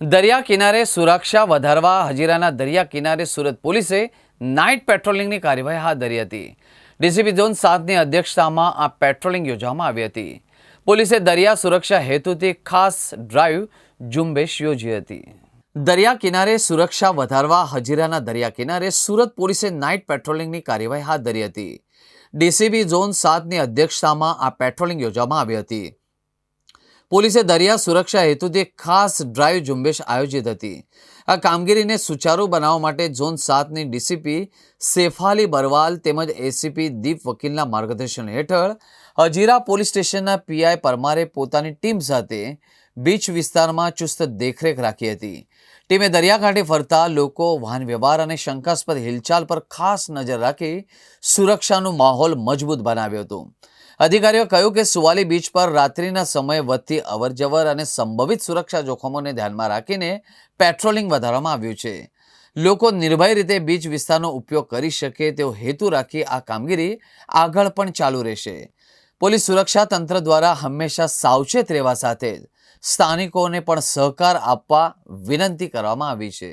દરિયા કિનારે સુરક્ષા વધારવા હજીરાના દરિયા કિનારે સુરત પોલીસે નાઇટ પેટ્રોલિંગની કાર્યવાહી હાથ ધરી હતી. ડીસીપી ઝોન સાતની અધ્યક્ષતામાં આ પેટ્રોલિંગ યોજવામાં આવી હતી. પોલીસે દરિયા સુરક્ષા હેતુથી ખાસ ડ્રાઈવ ઝુંબેશ યોજી હતી. દરિયા કિનારે સુરક્ષા વધારવા હજીરાના દરિયા કિનારે સુરત પોલીસે નાઇટ પેટ્રોલિંગની કાર્યવાહી હાથ ધરી હતી. ડીસીબી ઝોન સાતની અધ્યક્ષતામાં આ પેટ્રોલિંગ યોજવામાં આવી હતી. પોલીસે દરિયા સુરક્ષા હેતુથી એક ખાસ ડ્રાઈવ ઝુંબેશ આયોજિત હતી. આ કામગીરીને સુચારુ બનાવવા માટે ઝોન સાતની ડીસીપી સેફાલી બરવાલ તેમજ એસીપી દીપ વકીલના માર્ગદર્શન હેઠળ હજીરા પોલીસ સ્ટેશનના પીઆઈ પરમારે પોતાની ટીમ સાથે બીચ વિસ્તારમાં ચુસ્ત દેખરેખ રાખી હતી. ટીમે દરિયાકાંઠે ફરતા લોકો, વાહન વ્યવહાર અને શંકાસ્પદ હિલચાલ પર ખાસ નજર રાખી સુરક્ષાનો માહોલ મજબૂત બનાવ્યો હતો. અધિકારીઓ કહ્યું કે સુવાલી બીચ પર રાત્રિના સમયે વધતી અવરજવર અને સંભવિત સુરક્ષા જોખમોને ધ્યાનમાં રાખીને પેટ્રોલિંગ વધારવામાં આવ્યું છે. લોકો નિર્ભય રીતે બીચ વિસ્તારનો ઉપયોગ કરી શકે તેવો હેતુ રાખી આ કામગીરી આગળ પણ ચાલુ રહેશે. પોલીસ સુરક્ષા તંત્ર દ્વારા હંમેશા સાવચેત રહેવા સાથે સ્થાનિકોને પણ સહકાર આપવા વિનંતી કરવામાં આવી છે.